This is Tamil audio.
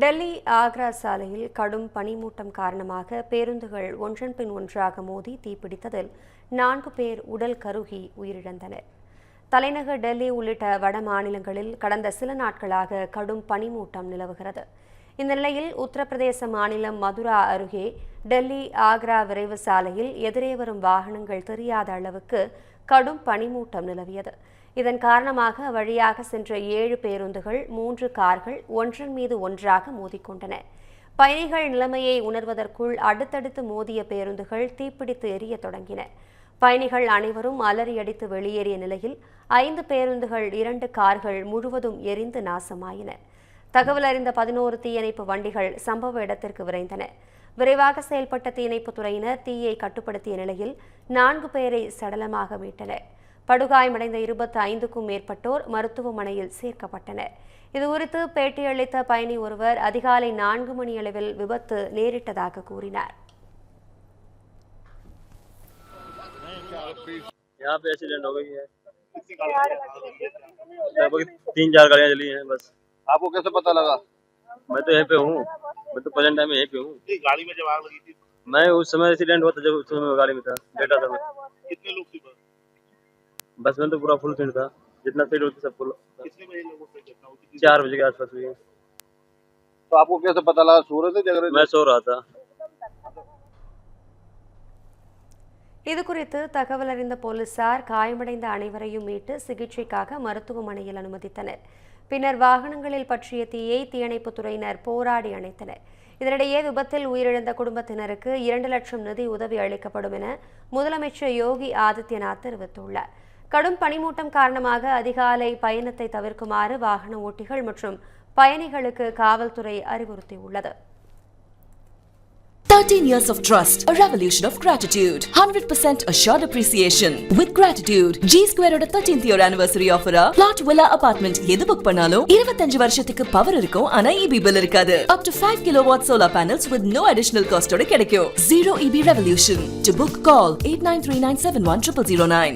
டெல்லி ஆக்ரா சாலையில் கடும் பனிமூட்டம் காரணமாக பேருந்துகள் ஒன்றன் பின் ஒன்றாக மோதி தீப்பிடித்ததில் நான்கு பேர் உடல் கருகி உயிரிழந்தனர். தலைநகர் டெல்லி உள்ளிட்ட வட மாநிலங்களில் கடந்த சில நாட்களாக கடும் பனிமூட்டம் நிலவுகிறது. இந்த நிலையில் உத்தரப்பிரதேச மாநிலம் மதுரா அருகே டெல்லி ஆக்ரா விரைவு சாலையில் எதிரே வரும் வாகனங்கள் தெரியாத அளவுக்கு கடும் பனிமூட்டம் நிலவியது. இதன் காரணமாக வழியாக சென்ற ஏழு பேருந்துகள் மூன்று கார்கள் ஒன்றன் மீது ஒன்றாக மோதிக்கொண்டன. பயணிகள் நிலைமையை உணர்வதற்குள் அடுத்தடுத்து மோதிய பேருந்துகள் தீப்பிடித்து எரியத் தொடங்கின. பயணிகள் அனைவரும் அலறியடித்து வெளியேறிய நிலையில் ஐந்து பேருந்துகள் இரண்டு கார்கள் முழுவதும் எரிந்து நாசமாயின. தகவல் அறிந்த பதினோரு தீயணைப்பு வண்டிகள் சம்பவ இடத்திற்கு விரைந்தன. விரைவாக செயல்பட்ட தீயணைப்புத் துறையினர் தீயை கட்டுப்படுத்திய நிலையில் நான்கு பேரை சடலமாக மீட்டனர். படுகாயமடைந்த இருபத்தி ஐந்துக்கும் மேற்பட்டோர் மருத்துவமனையில் சேர்க்கப்பட்டனர் இதுகுறித்து பேட்டியளித்த பயணி ஒருவர் அதிகாலை நான்கு மணியளவில் விபத்து நேரிட்டதாக கூறினார் यहाँ पे एक्सीडेंट हो गई है लगभग तीन चार गाड़ियाँ चली हैं बस आपको कैसे पता लगा मैं तो यहीं पे हूँ मैं तो प्रेजेंट टाइम में यहीं पे हूँ नहीं, गाड़ी में जब आग लगी थी मैं उस समय एक्सीडेंट हुआ था जब उस समय मैं गाड़ी में था बैठा था मैं कितने लोग थे बस बस में तो पूरा फुल सीट था जितना सीट होती सब फुल कितने बजे लोगों से घटना हुई थी चार बजे के आसपास हुई है। तो आपको कैसे पता लगा सो रहे थे जग रहे मैं सो रहा था இதுகுறித்து தகவல் அறிந்த போலீசார் காயமடைந்த அனைவரையும் மீட்டு சிகிச்சைக்காக மருத்துவமனையில் அனுமதித்தனர் பின்னர் வாகனங்களில் பற்றிய தீயை தீயணைப்புத் துறையினர் போராடி அணைத்தனர் இதனிடையே விபத்தில் உயிரிழந்த குடும்பத்தினருக்கு இரண்டு லட்சம் நிதி உதவி அளிக்கப்படும் என முதலமைச்சர் யோகி ஆதித்யநாத் தெரிவித்துள்ளார் கடும் பனிமூட்டம் காரணமாக அதிகாலை பயணத்தை தவிர்க்குமாறு வாகன ஓட்டிகள் மற்றும் பயணிகளுக்கு காவல்துறை அறிவுறுத்தியுள்ளது 13 years of trust, a revolution of gratitude, 100% assured appreciation. With gratitude, G Square ஓட 13th year anniversary offer ஆ plot villa apartment எது புக் பண்ணாலும் 25 வருஷத்துக்கு பவர் இருக்கும் ஆனா EB bill இருக்காது. Up to 5 kilowatt solar panels with no additional cost ஓட கிடைக்கும். Zero EB revolution. To book, call 8939710009.